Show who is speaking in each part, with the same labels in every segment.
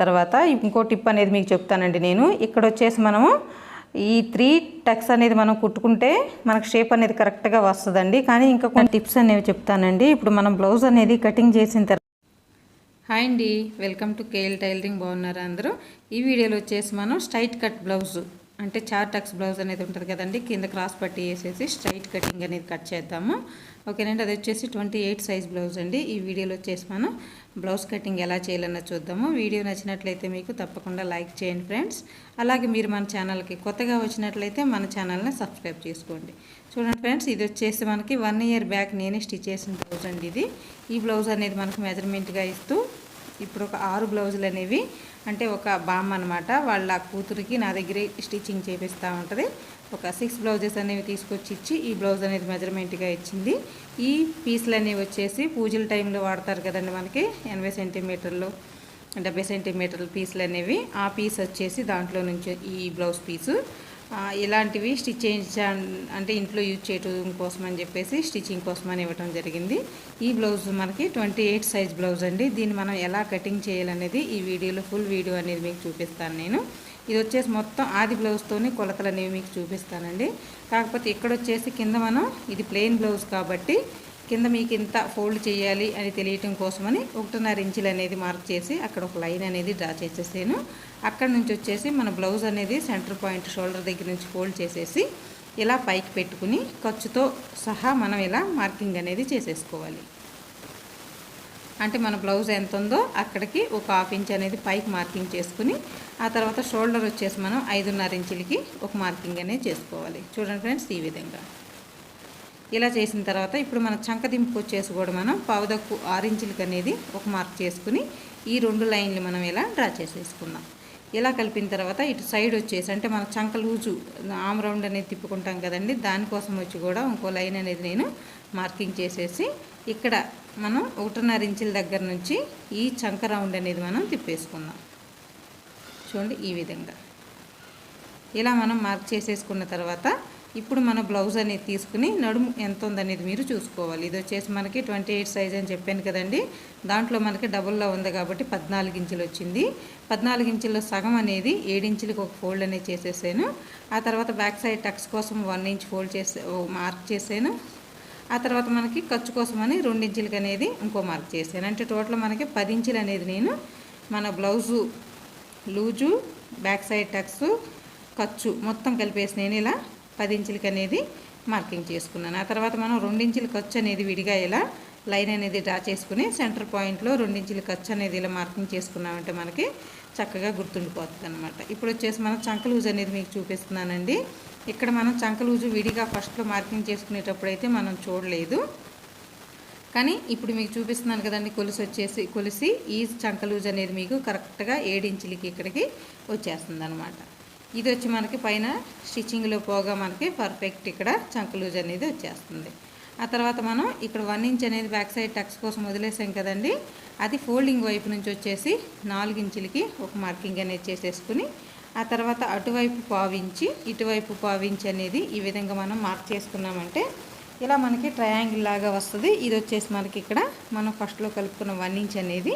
Speaker 1: తర్వాత ఇంకో టిప్ అనేది మీకు చెప్తానండి నేను. ఇక్కడ వచ్చేసి మనము ఈ త్రీ టక్స్ అనేది మనం కుట్టుకుంటే మనకు షేప్ అనేది కరెక్ట్గా వస్తుందండి. కానీ ఇంకా కొన్ని టిప్స్ అనేవి చెప్తానండి. ఇప్పుడు మనం బ్లౌజ్ అనేది కటింగ్ చేసిన తర్వాత హాయ్ అండి. Welcome to KL tailoring. బాగున్నారా అందరూ? ఈ వీడియోలో వచ్చేసి మనం స్ట్రైట్ కట్ బ్లౌజ్ అంటే చార్ టక్స్ బ్లౌజ్ అనేది ఉంటుంది కదండి కింద క్రాస్ పట్టి వేసేసి స్ట్రైట్ కటింగ్ అనేది కట్ చేద్దాము. ఓకేనండి అది వచ్చేసి ట్వంటీ ఎయిట్ సైజ్ బ్లౌజ్ అండి. ఈ వీడియోలో వచ్చేసి మనం బ్లౌజ్ కటింగ్ ఎలా చేయాలన్న చూద్దాము. వీడియో నచ్చినట్లయితే మీకు తప్పకుండా లైక్ చేయండి ఫ్రెండ్స్. అలాగే మీరు మన ఛానల్కి కొత్తగా వచ్చినట్లయితే మన ఛానల్ని సబ్స్క్రైబ్ చేసుకోండి. చూడండి ఫ్రెండ్స్ ఇది వచ్చేసి మనకి వన్ ఇయర్ బ్యాక్ నేనే స్టిచ్ చేసిన బ్లౌజ్ అండి ఇది. ఈ బ్లౌజ్ అనేది మనకు మెజర్మెంట్గా ఇస్తూ ఇప్పుడు ఒక ఆరు బ్లౌజులు అనేవి అంటే ఒక బామ్మ అనమాట వాళ్ళ కూతురికి నా దగ్గరే స్టిచ్చింగ్ చేపిస్తూ ఉంటుంది. ఒక సిక్స్ బ్లౌజెస్ అనేవి తీసుకొచ్చి ఇచ్చి ఈ బ్లౌజ్ అనేది మెజర్మెంట్గా ఇచ్చింది. ఈ పీసులు అనేవి వచ్చేసి పూజల టైంలో వాడతారు కదండి మనకి ఎనభై సెంటీమీటర్లు డెబ్బై సెంటీమీటర్ల పీసులు అనేవి. ఆ పీస్ వచ్చేసి దాంట్లో నుంచి ఈ బ్లౌజ్ పీసు ఇలాంటివి స్టిచ్ చేయించా అంటే ఇంట్లో యూజ్ చేయడం కోసం అని చెప్పేసి స్టిచ్చింగ్ కోసం అని ఇవ్వడం జరిగింది. ఈ బ్లౌజ్ మనకి ట్వంటీ ఎయిట్ సైజ్ బ్లౌజ్ అండి. దీన్ని మనం ఎలా కటింగ్ చేయాలనేది ఈ వీడియోలో ఫుల్ వీడియో అనేది మీకు చూపిస్తాను నేను. ఇది వచ్చేసి మొత్తం ఆది బ్లౌజ్తోని కొలతలు అనేవి మీకు చూపిస్తానండి. కాకపోతే ఇక్కడ వచ్చేసి కింద మనం ఇది ప్లెయిన్ బ్లౌజ్ కాబట్టి కింద మీకు ఇంత ఫోల్డ్ చేయాలి అని తెలియటం కోసమని ఒకటిన్నర ఇంచులు అనేది మార్క్ చేసి అక్కడ ఒక లైన్ అనేది డ్రా చేసేసాను. అక్కడ నుంచి వచ్చేసి మన బ్లౌజ్ అనేది సెంటర్ పాయింట్ షోల్డర్ దగ్గర నుంచి ఫోల్డ్ చేసేసి ఇలా పైకి పెట్టుకుని ఖర్చుతో సహా మనం ఇలా మార్కింగ్ అనేది చేసేసుకోవాలి. అంటే మన బ్లౌజ్ ఎంత ఉందో అక్కడికి ఒక హాఫ్ ఇంచ్ అనేది పైకి మార్కింగ్ చేసుకుని ఆ తర్వాత షోల్డర్ వచ్చేసి మనం ఐదున్నర ఇంచులకి ఒక మార్కింగ్ అనేది చేసుకోవాలి. చూడండి ఫ్రెండ్స్ ఈ విధంగా. ఇలా చేసిన తర్వాత ఇప్పుడు మన చంక దింపు వచ్చేసి కూడా మనం పావుదక్కు ఆరు ఇంచులకి అనేది ఒక మార్క్ చేసుకుని ఈ రెండు లైన్లు మనం ఇలా డ్రా చేసేసుకుందాం. ఇలా కలిపిన తర్వాత ఇటు సైడ్ వచ్చేసి అంటే మన చంక లూజు ఆమ్ రౌండ్ అనేది తిప్పుకుంటాం కదండి దానికోసం వచ్చి కూడా ఇంకో లైన్ అనేది నేను మార్కింగ్ చేసేసి ఇక్కడ మనం ఒకటిన్నర ఇంచుల దగ్గర నుంచి ఈ చంక రౌండ్ అనేది మనం తిప్పేసుకుందాం. చూడండి ఈ విధంగా. ఇలా మనం మార్క్ చేసేసుకున్న తర్వాత ఇప్పుడు మన బ్లౌజ్ అనేది తీసుకుని నడుము ఎంత ఉందనేది మీరు చూసుకోవాలి. ఇది వచ్చేసి మనకి ట్వంటీ ఎయిట్ సైజ్ అని చెప్పాను కదండి. దాంట్లో మనకి డబుల్లో ఉంది కాబట్టి పద్నాలుగు ఇంచులు వచ్చింది. పద్నాలుగు ఇంచుల్లో సగం అనేది ఏడించులకి ఒక ఫోల్డ్ అనేది చేసేసాను. ఆ తర్వాత బ్యాక్ సైడ్ టక్స్ కోసం వన్ ఇంచ్ ఫోల్డ్ చేసే మార్క్ చేశాను ఆ తర్వాత మనకి ఖర్చు కోసం అని రెండించులకి అనేది ఇంకో మార్క్ చేశాను అంటే టోటల్ మనకి పది ఇంచులు అనేది నేను మన blouse loose back side tucks ఖర్చు మొత్తం కలిపేసి నేను ఇలా పది ఇంచులకి అనేది మార్కింగ్ చేసుకున్నాను. ఆ తర్వాత మనం రెండించుల ఖర్చు అనేది విడిగా ఇలా లైన్ అనేది డ్రా చేసుకుని సెంటర్ పాయింట్లో రెండించుల ఖర్చు అనేది ఇలా మార్కింగ్ చేసుకున్నామంటే మనకి చక్కగా గుర్తుండిపోతుంది అనమాట ఇప్పుడు వచ్చేసి మనం చంక లూజ్ అనేది మీకు చూపిస్తున్నానండి. ఇక్కడ మనం చంక లూజు విడిగా ఫస్ట్లో మార్కింగ్ చేసుకునేటప్పుడు అయితే మనం చూడలేదు. కానీ ఇప్పుడు మీకు చూపిస్తున్నాను కదండి కొలుసు వచ్చేసి కొలిసి ఈ చంక లూజ్ అనేది మీకు కరెక్ట్గా ఏడించులకి ఇక్కడికి వచ్చేస్తుంది అనమాట ఇది వచ్చి మనకి పైన స్టిచ్చింగ్లో పోగా మనకి పర్ఫెక్ట్ ఇక్కడ చంక లూజ్ అనేది వచ్చేస్తుంది. ఆ తర్వాత మనం ఇక్కడ వన్ ఇంచ్ అనేది బ్యాక్ సైడ్ టక్స్ కోసం వదిలేసాం కదండి అది ఫోల్డింగ్ వైపు నుంచి వచ్చేసి నాలుగు ఇంచులకి ఒక మార్కింగ్ అనేది చేసేసుకుని ఆ తర్వాత అటువైపు పావించి ఇటువైపు పావించి అనేది ఈ విధంగా మనం మార్క్ చేసుకున్నామంటే ఇలా మనకి ట్రయాంగిల్ లాగా వస్తుంది. ఇది వచ్చేసి మనకి ఇక్కడ మనం ఫస్ట్లో కలుపుకున్న వన్ ఇంచ్ అనేది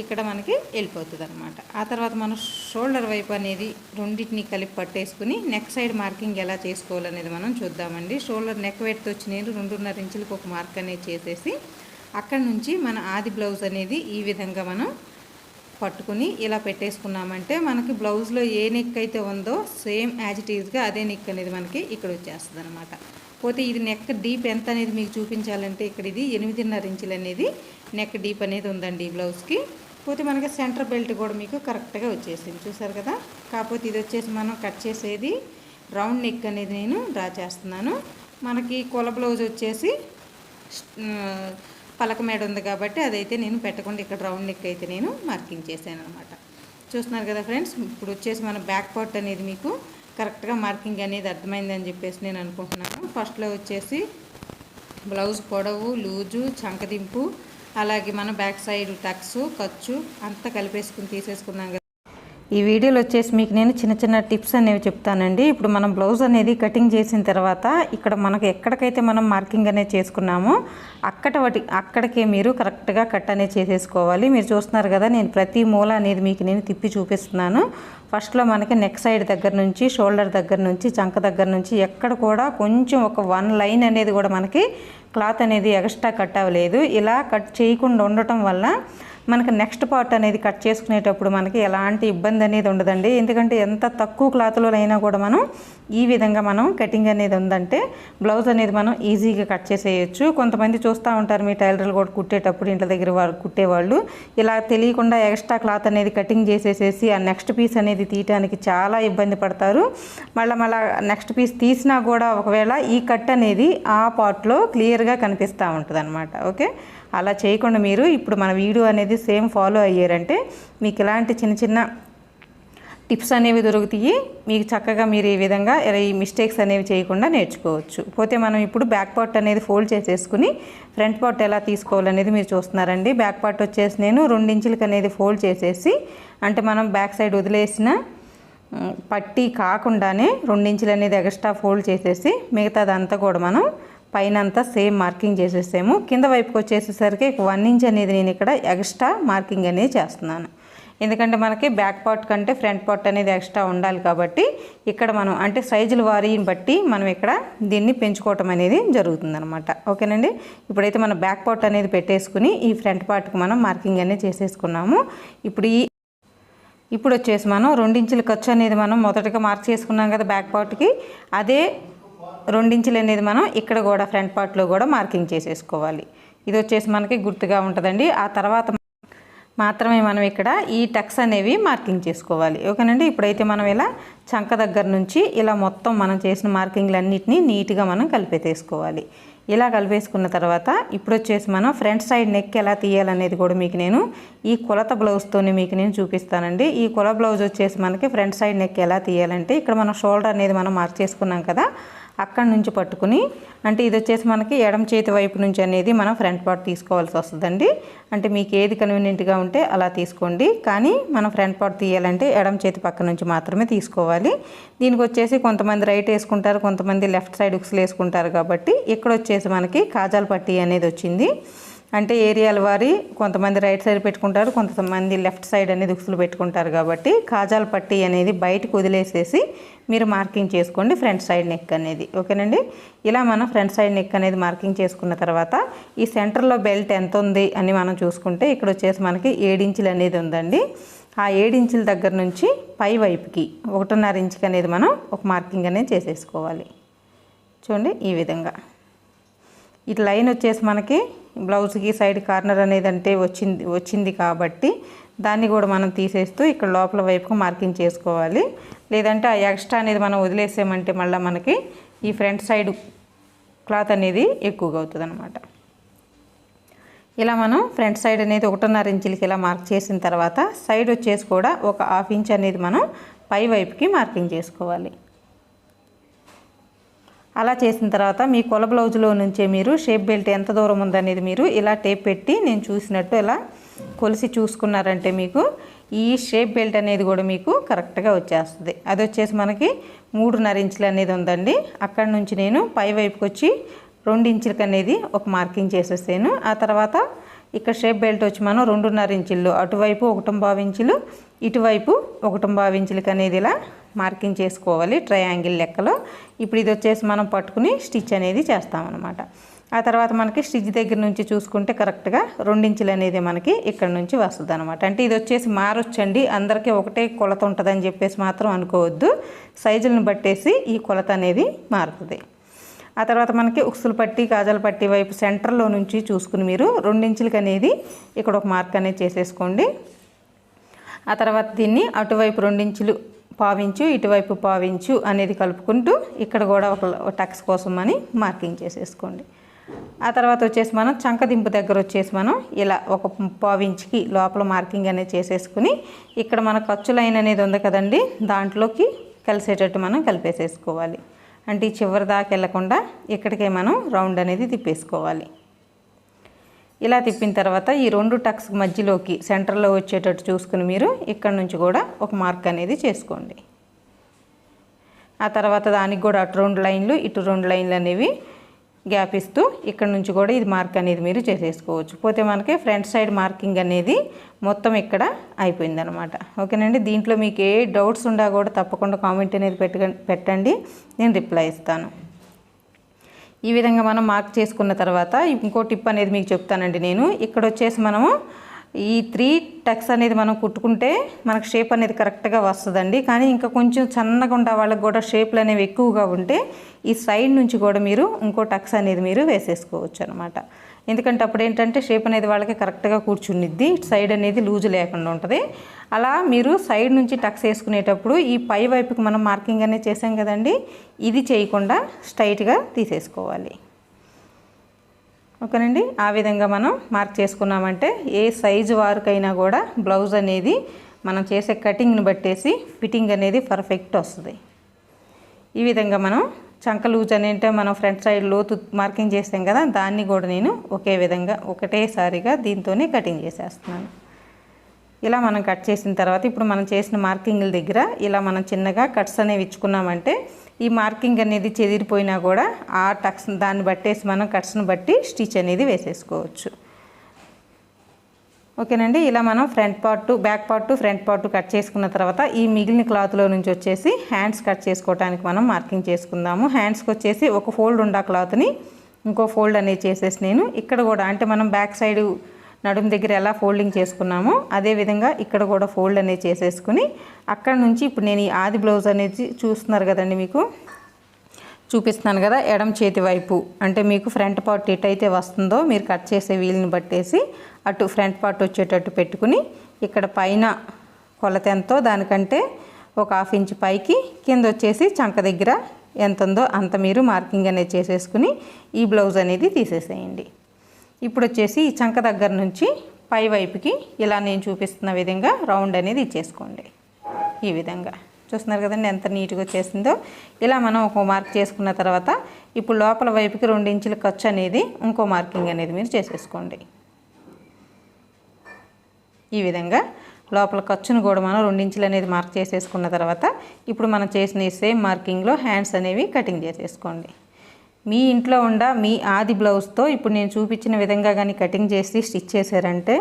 Speaker 1: ఇక్కడ మనకి వెళ్ళిపోతుంది అనమాట ఆ తర్వాత మనం షోల్డర్ వైపు అనేది రెండింటిని కలిపి పట్టేసుకుని నెక్ సైడ్ మార్కింగ్ ఎలా చేసుకోవాలనేది మనం చూద్దామండి. షోల్డర్ నెక్ వెయిట్తో వచ్చి నేను రెండున్నర ఇంచులకు ఒక మార్క్ అనేది చేసేసి అక్కడ నుంచి మన ఆది బ్లౌజ్ అనేది ఈ విధంగా మనం పట్టుకుని ఇలా పెట్టేసుకున్నామంటే మనకి బ్లౌజ్లో ఏ నెక్ అయితే ఉందో సేమ్ యాజ్ ఇట్ ఈజ్గా అదే నెక్ అనేది మనకి ఇక్కడ వచ్చేస్తుంది అనమాట పోతే ఇది నెక్ డీప్ ఎంత అనేది మీకు చూపించాలంటే ఇక్కడ ఇది ఎనిమిదిన్నర ఇంచులు అనేది నెక్ డీప్ అనేది ఉందండి ఈ బ్లౌజ్కి పోతే మనకి సెంటర్ బెల్ట్ కూడా మీకు కరెక్ట్గా వచ్చేసింది. చూసారు కదా? కాకపోతే ఇది వచ్చేసి మనం కట్ చేసేది రౌండ్ నెక్ అనేది నేను డ్రా చేస్తున్నాను. మనకి కొల బ్లౌజ్ వచ్చేసి పలక మేడ ఉంది కాబట్టి అదైతే నేను పెట్టకుండా ఇక్కడ రౌండ్ నెక్ అయితే నేను మార్కింగ్ చేశాను అనమాట చూస్తున్నారు కదా ఫ్రెండ్స్? ఇప్పుడు వచ్చేసి మన బ్యాక్ పార్ట్ అనేది మీకు కరెక్ట్గా మార్కింగ్ అనేది అర్థమైందని చెప్పేసి నేను అనుకుంటున్నాను. ఫస్ట్లో వచ్చేసి బ్లౌజ్ పొడవు లూజు చంకదింపు అలాగే మన బ్యాక్ సైడ్ టక్స్ ఖర్చు అంతా కలిపేసుకుని తీసేసుకున్నాం కదా. ఈ వీడియోలో వచ్చేసి మీకు నేను చిన్న చిన్న టిప్స్ అనేవి చెప్తానండి. ఇప్పుడు మనం బ్లౌజ్ అనేది కటింగ్ చేసిన తర్వాత ఇక్కడ మనకు ఎక్కడికైతే మనం మార్కింగ్ అనేది చేసుకున్నామో అక్కడ వాటి అక్కడికే మీరు కరెక్ట్గా కట్ అనేది చేసేసుకోవాలి. మీరు చూస్తున్నారు కదా నేను ప్రతి మూల అనేది మీకు నేను తిప్పి చూపిస్తున్నాను. ఫస్ట్లో మనకి నెక్ సైడ్ దగ్గర నుంచి షోల్డర్ దగ్గర నుంచి చంక దగ్గర నుంచి ఎక్కడ కూడా కొంచెం ఒక వన్ లైన్ అనేది కూడా మనకి క్లాత్ అనేది ఎక్స్ట్రా కట్ అవ్వలేదు. ఇలా కట్ చేయకుండా ఉండటం వల్ల మనకి నెక్స్ట్ పార్ట్ అనేది కట్ చేసుకునేటప్పుడు మనకి ఎలాంటి ఇబ్బంది అనేది ఉండదండి. ఎందుకంటే ఎంత తక్కువ క్లాత్లో అయినా కూడా మనం ఈ విధంగా మనం కటింగ్ అనేది ఉందంటే బ్లౌజ్ అనేది మనం ఈజీగా కట్ చేసేయచ్చు. కొంతమంది చూస్తూ ఉంటారు మీ టైలర్లు కూడా కుట్టేటప్పుడు ఇంటి దగ్గర వాళ్ళు కుట్టేవాళ్ళు. ఇలా తెలియకుండా ఎక్స్ట్రా క్లాత్ అనేది కటింగ్ చేసేసేసి ఆ నెక్స్ట్ పీస్ అనేది తీయటానికి చాలా ఇబ్బంది పడతారు. మళ్ళీ మళ్ళీ నెక్స్ట్ పీస్ తీసినా కూడా ఒకవేళ ఈ కట్ అనేది ఆ పార్ట్లో క్లియర్గా కనిపిస్తూ ఉంటుంది ఓకే? అలా చేయకుండా మీరు ఇప్పుడు మన వీడియో అనేది సేమ్ ఫాలో అయ్యారంటే మీకు ఇలాంటి చిన్న చిన్న టిప్స్ అనేవి దొరుకుతాయి. మీకు చక్కగా మీరు ఈ విధంగా ఈ మిస్టేక్స్ అనేవి చేయకుండా నేర్చుకోవచ్చు. పోతే మనం ఇప్పుడు బ్యాక్ పార్ట్ అనేది ఫోల్డ్ చేసేసుకుని ఫ్రంట్ పార్ట్ ఎలా తీసుకోవాలనేది మీరు చూస్తున్నారండి. బ్యాక్ పార్ట్ వచ్చేసి నేను రెండించులకి అనేది ఫోల్డ్ చేసేసి అంటే మనం బ్యాక్ సైడ్ వదిలేసిన పట్టి పట్టీ కాకుండానే రెండించులు అనేది ఎక్స్ట్రా ఫోల్డ్ చేసేసి మిగతాదంతా కూడా మనం పైన అంతా సేమ్ మార్కింగ్ చేసేసాము. కింద వైపుకి వచ్చేసేసరికి వన్ ఇంచ్ అనేది నేను ఇక్కడ ఎక్స్ట్రా మార్కింగ్ అనేది చేస్తున్నాను. ఎందుకంటే మనకి బ్యాక్ పార్ట్ కంటే ఫ్రంట్ పార్ట్ అనేది ఎక్స్ట్రా ఉండాలి కాబట్టి ఇక్కడ మనం అంటే సైజుల వారీని బట్టి మనం ఇక్కడ దీన్ని పెంచుకోవటం అనేది జరుగుతుందనమాట ఓకేనండి? ఇప్పుడైతే మనం బ్యాక్ పార్ట్ అనేది పెట్టేసుకుని ఈ ఫ్రంట్ పార్ట్కి మనం మార్కింగ్ అనేది చేసేసుకున్నాము. ఇప్పుడు ఈ ఇప్పుడు వచ్చేసి మనం రెండించుల ఖర్చు అనేది మనం మొదటగా మార్క్ చేసుకున్నాం కదా బ్యాక్ పార్ట్కి. అదే రెండించులు అనేది మనం ఇక్కడ కూడా ఫ్రంట్ పార్ట్లో కూడా మార్కింగ్ చేసేసుకోవాలి. ఇది వచ్చేసి మనకి గుర్తుగా ఉంటుందండి. ఆ తర్వాత మాత్రమే మనం ఇక్కడ ఈ టక్స్ అనేవి మార్కింగ్ చేసుకోవాలి. ఓకేనండి? ఇప్పుడైతే మనం ఇలా చంక దగ్గర నుంచి ఇలా మొత్తం మనం చేసిన మార్కింగ్లన్నిటినీ నీట్గా మనం కలిపేసేసుకోవాలి. ఇలా కలిపేసుకున్న తర్వాత ఇప్పుడు వచ్చేసి మనం ఫ్రంట్ సైడ్ నెక్ ఎలా తీయాలనేది కూడా మీకు నేను ఈ కొలత బ్లౌజ్తోనే మీకు నేను చూపిస్తానండి. ఈ కొల బ్లౌజ్ వచ్చేసి మనకి ఫ్రంట్ సైడ్ నెక్ ఎలా తీయాలంటే ఇక్కడ మనం షోల్డర్ అనేది మనం మార్క్ చేసుకున్నాం కదా అక్కడి నుంచి పట్టుకుని అంటే ఇది వచ్చేసి మనకి ఎడమ చేతి వైపు నుంచి అనేది మనం ఫ్రంట్ పార్ట్ తీసుకోవాల్సి వస్తుందండి. అంటే మీకు ఏది కన్వీనియంట్గా ఉంటే అలా తీసుకోండి. కానీ మనం ఫ్రంట్ పార్ట్ తీయాలంటే ఎడమ చేతి పక్క నుంచి మాత్రమే తీసుకోవాలి. దీనికి వచ్చేసి కొంతమంది రైట్ వేసుకుంటారు కొంతమంది లెఫ్ట్ సైడ్ ఉక్సులు వేసుకుంటారు కాబట్టి ఇక్కడ వచ్చేసి మనకి కాజాల పట్టీ అనేది వచ్చింది. అంటే ఏరియాల వారి కొంతమంది రైట్ సైడ్ పెట్టుకుంటారు కొంతమంది లెఫ్ట్ సైడ్ అనేది ఉక్సులు పెట్టుకుంటారు కాబట్టి కాజాల పట్టి అనేది బయటకు వదిలేసేసి మీరు మార్కింగ్ చేసుకోండి ఫ్రంట్ సైడ్ నెక్ అనేది. ఓకేనండి? ఇలా మనం ఫ్రంట్ సైడ్ నెక్ అనేది మార్కింగ్ చేసుకున్న తర్వాత ఈ సెంటర్లో బెల్ట్ ఎంత ఉంది అని మనం చూసుకుంటే ఇక్కడ వచ్చేసి మనకి ఏడించులు అనేది ఉందండి. ఆ ఏడించుల దగ్గర నుంచి పై వైపుకి ఒకటిన్నర ఇంచుకి అనేది మనం ఒక మార్కింగ్ అనేది చేసేసుకోవాలి. చూడండి ఈ విధంగా. ఇటు లైన్ వచ్చేసి మనకి బ్లౌజ్కి సైడ్ కార్నర్ అనేది అంటే వచ్చింది వచ్చింది కాబట్టి దాన్ని కూడా మనం తీసేస్తూ ఇక్కడ లోపల వైపుకు మార్కింగ్ చేసుకోవాలి. లేదంటే ఆ ఎక్స్ట్రా అనేది మనం వదిలేసామంటే మళ్ళీ మనకి ఈ ఫ్రంట్ సైడ్ క్లాత్ అనేది ఎక్కువగా అవుతుంది అనమాట ఇలా మనం ఫ్రంట్ సైడ్ అనేది ఒకటిన్నర ఇంచులకి ఇలా మార్క్ చేసిన తర్వాత సైడ్ వచ్చేసి కూడా ఒక హాఫ్ ఇంచ్ అనేది మనం పై వైపుకి మార్కింగ్ చేసుకోవాలి. అలా చేసిన తర్వాత మీ కొల బ్లౌజ్లో నుంచే మీరు షేప్ బెల్ట్ ఎంత దూరం ఉందనేది మీరు ఇలా టేప్ పెట్టి నేను చూసినట్టు ఇలా కొలిసి చూసుకున్నారంటే మీకు ఈ షేప్ బెల్ట్ అనేది కూడా మీకు కరెక్ట్గా వచ్చేస్తుంది. అది వచ్చేసి మనకి మూడున్నర ఇంచులు అనేది ఉందండి. అక్కడ నుంచి నేను పై వైపుకి వచ్చి రెండు ఇంచులకి అనేది ఒక మార్కింగ్ చేసేసాను. ఆ తర్వాత ఇక్కడ షేప్ బెల్ట్ వచ్చి మనం రెండున్నర ఇంచులు అటువైపు ఒకటంబావు ఇంచులు ఇటువైపు ఒకటంబావు ఇంచులకి అనేది ఇలా మార్కింగ్ చేసుకోవాలి ట్రయాంగిల్ లెక్కలో. ఇప్పుడు ఇది వచ్చేసి మనం పట్టుకుని స్టిచ్ అనేది చేస్తామన్నమాట ఆ తర్వాత మనకి స్టిచ్ దగ్గర నుంచి చూసుకుంటే కరెక్ట్గా రెండించులు అనేది మనకి ఇక్కడ నుంచి వస్తుంది అనమాట అంటే ఇది వచ్చేసి మారొచ్చండి. అందరికీ ఒకటే కొలత ఉంటుందని చెప్పేసి మాత్రం అనుకోవద్దు. సైజులను బట్టేసి ఈ కొలత అనేది మారుతుంది. ఆ తర్వాత మనకి ఉక్సులు పట్టి కాజల పట్టి వైపు సెంటర్లో నుంచి చూసుకుని మీరు రెండించులకి అనేది ఇక్కడ ఒక మార్క్ అనేది చేసేసుకోండి. ఆ తర్వాత దీన్ని అటువైపు రెండించులు పావించు ఇటువైపు పావించు అనేది కలుపుకుంటూ ఇక్కడ కూడా ఒక టక్స్ కోసం అని మార్కింగ్ చేసేసుకోండి. ఆ తర్వాత వచ్చేసి మనం చంకదింపు దగ్గర వచ్చేసి మనం ఇలా ఒక పావించికి లోపల మార్కింగ్ అనేది చేసేసుకుని ఇక్కడ మన ఖర్చు లైన్ అనేది ఉంది కదండి దాంట్లోకి కలిసేటట్టు మనం కలిపేసేసుకోవాలి. అంటే చివరి దాకా వెళ్ళకుండా ఇక్కడికే మనం రౌండ్ అనేది తిప్పేసుకోవాలి. ఇలా తిప్పిన తర్వాత ఈ రెండు టక్స్ మధ్యలోకి సెంటర్లో వచ్చేటట్టు చూసుకుని మీరు ఇక్కడ నుంచి కూడా ఒక మార్క్ అనేది చేసుకోండి. ఆ తర్వాత దానికి కూడా అటు రెండు లైన్లు ఇటు రెండు లైన్లు అనేవి గ్యాప్ ఇస్తూ ఇక్కడ నుంచి కూడా ఇది మార్క్ అనేది మీరు చేసేసుకోవచ్చు. పోతే మనకి ఫ్రంట్ సైడ్ మార్కింగ్ అనేది మొత్తం ఇక్కడ అయిపోయిందనమాట. ఓకేనండి? దీంట్లో మీకు ఏ డౌట్స్ ఉండా కూడా తప్పకుండా కామెంట్ అనేది పెట్టండి. నేను రిప్లై ఇస్తాను. ఈ విధంగా మనం మార్క్ చేసుకున్న తర్వాత ఇంకో టిప్ అనేది మీకు చెప్తానండి నేను. ఇక్కడ వచ్చేసి మనము ఈ త్రీ టక్స్ అనేది మనం కుట్టుకుంటే మనకు షేప్ అనేది కరెక్ట్గా వస్తుందండి. కానీ ఇంకా కొంచెం సన్నగా ఉండే వాళ్ళకి కూడా షేప్లు అనేవి ఎక్కువగా ఉంటే ఈ సైడ్ నుంచి కూడా మీరు ఇంకో టక్స్ అనేది మీరు వేసేసుకోవచ్చు అనమాట ఎందుకంటే అప్పుడు ఏంటంటే షేప్ అనేది వాళ్ళకి కరెక్ట్గా కూర్చునిద్ది. సైడ్ అనేది లూజ్ లేకుండా ఉంటుంది. అలా మీరు సైడ్ నుంచి టక్స్ వేసుకునేటప్పుడు ఈ పై వైపుకి మనం మార్కింగ్ అనేది చేసాం కదండి. ఇది చేయకుండా స్ట్రైట్గా తీసేసుకోవాలి. ఓకేనండి? ఆ విధంగా మనం మార్క్ చేసుకున్నామంటే ఏ సైజు వారికైనా కూడా బ్లౌజ్ అనేది మనం చేసే కటింగ్ని బట్టేసి ఫిట్టింగ్ అనేది పర్ఫెక్ట్ వస్తుంది. ఈ విధంగా మనం చంక లూజ్ అంటే మనం ఫ్రంట్ సైడ్ లోతు మార్కింగ్ చేసాం కదా దాన్ని కూడా నేను ఒకే విధంగా ఒకటేసారిగా దీంతోనే కటింగ్ చేసేస్తున్నాను. ఇలా మనం కట్ చేసిన తర్వాత ఇప్పుడు మనం చేసిన మార్కింగ్ల దగ్గర ఇలా మనం చిన్నగా కట్స్ అనేవి ఇచ్చుకున్నామంటే ఈ మార్కింగ్ అనేది చెదిరిపోయినా కూడా ఆ టక్స్ దాన్ని బట్టేసి మనం కట్స్ని బట్టి స్టిచ్ అనేది వేసేసుకోవచ్చు. ఓకేనండి? ఇలా మనం front part back part front part cut చేసుకున్న తర్వాత ఈ మిగిలిన క్లాత్లో నుంచి వచ్చేసి హ్యాండ్స్ కట్ చేసుకోవడానికి మనం మార్కింగ్ చేసుకుందాము. హ్యాండ్స్కి వచ్చేసి ఒక ఫోల్డ్ ఉండా క్లాత్ని ఇంకో ఫోల్డ్ అనేది చేసేసి నేను ఇక్కడ కూడా అంటే మనం బ్యాక్ సైడ్ నడుము దగ్గర ఎలా ఫోల్డింగ్ చేసుకున్నామో అదేవిధంగా ఇక్కడ కూడా ఫోల్డ్ అనేది చేసేసుకుని అక్కడ నుంచి ఇప్పుడు నేను ఈ ఆది బ్లౌజ్ అనేది చూస్తున్నారు కదండి మీకు? చూపిస్తున్నాను కదా ఎడం చేతి వైపు. అంటే మీకు ఫ్రంట్ పార్ట్ ఎటైతే వస్తుందో మీరు కట్ చేసే వీలుని బట్టేసి అటు ఫ్రంట్ పార్ట్ వచ్చేటట్టు పెట్టుకుని ఇక్కడ పైన కొలత ఎంతో దానికంటే ఒక హాఫ్ ఇంచ్ పైకి కింద వచ్చేసి చంక దగ్గర ఎంత ఉందో అంత మీరు మార్కింగ్ అనేది చేసేసుకుని ఈ బ్లౌజ్ అనేది తీసేసేయండి. ఇప్పుడు వచ్చేసి ఈ చంక దగ్గర నుంచి పై వైపుకి ఇలా నేను చూపిస్తున్న విధంగా రౌండ్ అనేది ఇచ్చేసుకోండి. ఈ విధంగా. చూస్తున్నారు కదండి ఎంత నీట్గా వచ్చేసిందో. ఇలా మనం ఒక మార్క్ చేసుకున్న తర్వాత ఇప్పుడు లోపల వైపుకి రెండు ఇంచుల ఖర్చు అనేది ఇంకో మార్కింగ్ అనేది మీరు చేసేసుకోండి. ఈ విధంగా లోపల ఖర్చును కూడా మనం రెండించులు అనేది మార్క్ చేసేసుకున్న తర్వాత ఇప్పుడు మనం చేసిన సేమ్ మార్కింగ్లో హ్యాండ్స్ అనేవి కటింగ్ చేసేసుకోండి. మీ ఇంట్లో ఉండ మీ ఆది బ్లౌజ్తో ఇప్పుడు నేను చూపించిన విధంగా కానీ కటింగ్ చేసి స్టిచ్ చేశారంటే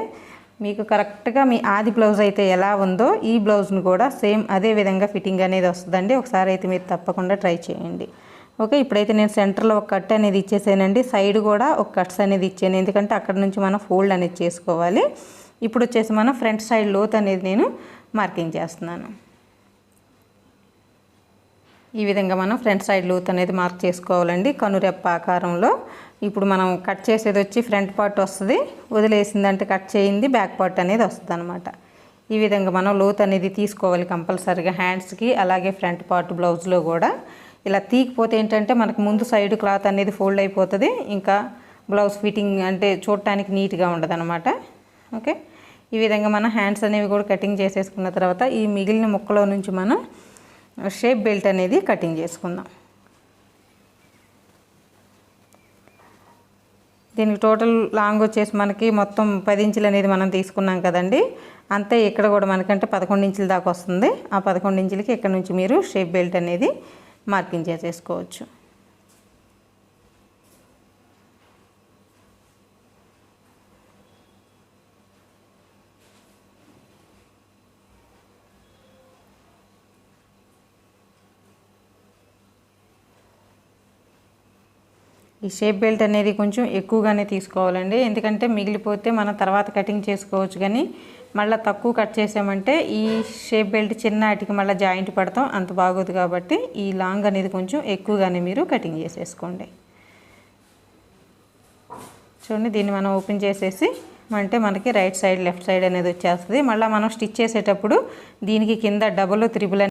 Speaker 1: మీకు కరెక్ట్గా మీ ఆది బ్లౌజ్ అయితే ఎలా ఉందో ఈ బ్లౌజ్ను కూడా సేమ్ అదే విధంగా ఫిట్టింగ్ అనేది వస్తుందండి. ఒకసారి అయితే మీరు తప్పకుండా ట్రై చేయండి. ఓకే ఇప్పుడైతే నేను సెంటర్లో ఒక కట్ అనేది ఇచ్చేసానండి. సైడ్ కూడా ఒక కట్స్ అనేది ఇచ్చాను. ఎందుకంటే అక్కడ నుంచి మనం ఫోల్డ్ అనేది చేసుకోవాలి. ఇప్పుడు వచ్చేసి మనం ఫ్రంట్ సైడ్ లోత్ అనేది నేను మార్కింగ్ చేస్తున్నాను. ఈ విధంగా మనం ఫ్రంట్ సైడ్ లూత్ అనేది మార్క్ చేసుకోవాలండి. కనురెప్ప ఆకారంలో. ఇప్పుడు మనం కట్ చేసేది వచ్చి ఫ్రంట్ పార్ట్ వస్తుంది. వదిలేసిందంటే కట్ చేయింది బ్యాక్ పార్ట్ అనేది వస్తుంది అనమాట ఈ విధంగా మనం లోత్ అనేది తీసుకోవాలి కంపల్సరీగా హ్యాండ్స్కి అలాగే ఫ్రంట్ పార్ట్ బ్లౌజ్లో కూడా. ఇలా తీకపోతే ఏంటంటే మనకు ముందు సైడ్ క్లాత్ అనేది ఫోల్డ్ అయిపోతుంది. ఇంకా బ్లౌజ్ ఫిట్టింగ్ అంటే చూడటానికి నీట్గా ఉండదు ఓకే? ఈ విధంగా మనం హ్యాండ్స్ అనేవి కూడా కటింగ్ చేసేసుకున్న తర్వాత ఈ మిగిలిన ముక్కలో నుంచి మనం షేప్ బెల్ట్ అనేది కటింగ్ చేసుకుందాం. దీనికి టోటల్ లాంగ్ వచ్చేసి మనకి మొత్తం పది ఇంచులు అనేది మనం తీసుకున్నాం కదండి. అంతే ఇక్కడ కూడా మనకంటే పదకొండు ఇంచుల దాకా వస్తుంది. ఆ పదకొండు ఇంచులకి ఇక్కడ నుంచి మీరు షేప్ బెల్ట్ అనేది మార్కింగ్ చేసేసుకోవచ్చు. ఈ షేప్ బెల్ట్ అనేది కొంచెం ఎక్కువగానే తీసుకోవాలండి. ఎందుకంటే మిగిలిపోతే మనం తర్వాత కటింగ్ చేసుకోవచ్చు కానీ మళ్ళీ తక్కువ కట్ చేసామంటే ఈ షేప్ బెల్ట్ చిన్నటికి మళ్ళీ జాయింట్ పడతాం అంత బాగోదు కాబట్టి ఈ లాంగ్ అనేది కొంచెం ఎక్కువగానే మీరు కటింగ్ చేసేసుకోండి. చూడండి దీన్ని మనం ఓపెన్ చేసేసి అంటే మనకి రైట్ సైడ్ లెఫ్ట్ సైడ్ అనేది వచ్చేస్తుంది. మళ్ళీ మనం స్టిచ్ చేసేటప్పుడు దీనికి కింద డబుల్ త్రిబుల్